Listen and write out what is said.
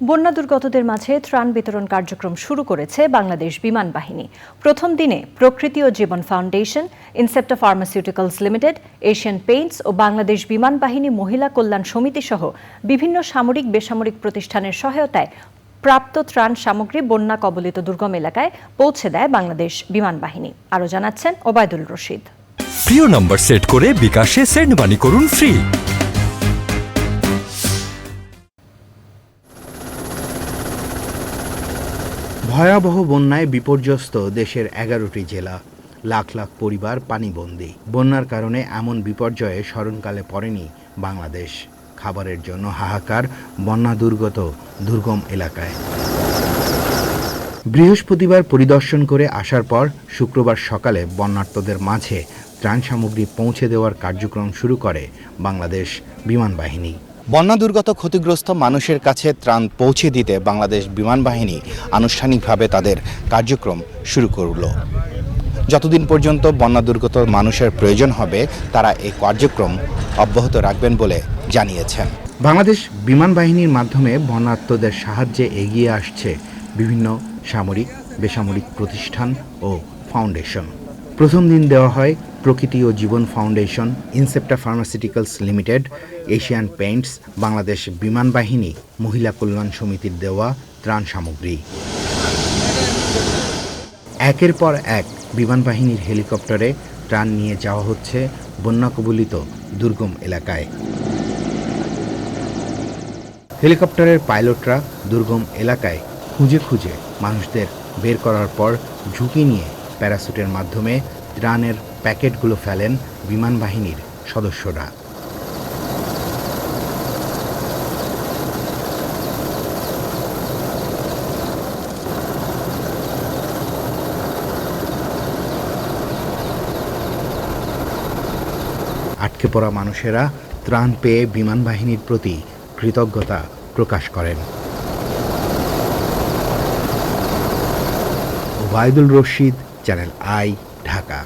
বন্যা দুর্গতদের মাঝে ত্রাণ বিতরণ কার্যক্রম শুরু করেছে বাংলাদেশ বিমান বাহিনী। প্রথম দিনে Prokriti O Jibon Foundation, Incepta Pharmaceuticals Limited, Asian Paints ও বাংলাদেশ বিমান বাহিনী মহিলা কল্যাণ সমিতি সহ বিভিন্ন সামরিক বেসামরিক প্রতিষ্ঠানের সহায়তায় প্রাপ্ত ত্রাণ সামগ্রী বন্যা কবলিত দুর্গম এলাকায় পৌঁছে দেয় বাংলাদেশ বিমান বাহিনী। আরও জানাচ্ছেন ওবায়দুল রশিদ। প্রিয় নম্বর সেট করে বিকাশে সেন্ড মানি করুন ফ্রি ভয়াবহ বন্যায় বিপর্যস্ত দেশের এগারোটি জেলা, লাখ লাখ পরিবার পানিবন্দী। বন্যার কারণে এমন বিপর্যয়ে স্মরণকালে পড়েনি বাংলাদেশ। খাবারের জন্য হাহাকার, বন্যা দুর্গত, দুর্গম এলাকায়। বৃহস্পতিবার পরিদর্শন করে আসার পর শুক্রবার সকালে বন্যার্তদের মাঝে ত্রাণ সামগ্রী পৌঁছে দেওয়ার কার্যক্রম শুরু করে বাংলাদেশ বিমান বাহিনী। বন্যা দুর্গত ক্ষতিগ্রস্ত মানুষের কাছে ত্রাণ পৌঁছে দিতে বাংলাদেশ বিমান বাহিনী আনুষ্ঠানিকভাবে তাদের কার্যক্রম শুরু করল। যতদিন পর্যন্ত বন্যা দুর্গত মানুষের প্রয়োজন হবে, তারা এই কার্যক্রম অব্যাহত রাখবেন বলে জানিয়েছেন। বাংলাদেশ বিমান বাহিনীর মাধ্যমে বন্যার্তদের সাহায্যে এগিয়ে আসছে বিভিন্ন সামরিক, বেসামরিক প্রতিষ্ঠান ও ফাউন্ডেশন। প্রথম দিন দেওয়া হয় Prokriti O Jibon Foundation, Incepta Pharmaceuticals Limited, Asian Paints, Bangladesh বিমান বাহিনী, মহিলা কল্যাণ সমিতির দেওয়া ত্রাণ সামগ্রী। একের পর এক বিমান বাহিনীর হেলিকপ্টারে ত্রাণ নিয়ে যাওয়া হচ্ছে বন্যা কবলিত দুর্গম এলাকায়। হেলিকপ্টারের পাইলটরা দুর্গম এলাকায় খুঁজে খুঁজে মানুষদের বের করার পর ঝুঁকি নিয়ে প্যারাসুটের মাধ্যমে ত্রাণের প্যাকেটগুলো ফেলেন বিমান বাহিনীর সদস্যরা। আটকে পড়া মানুষেরা ত্রাণ পেয়ে বিমান বাহিনীর প্রতি কৃতজ্ঞতা প্রকাশ করেন। Obaidul Rashid, Channel I Dhaka.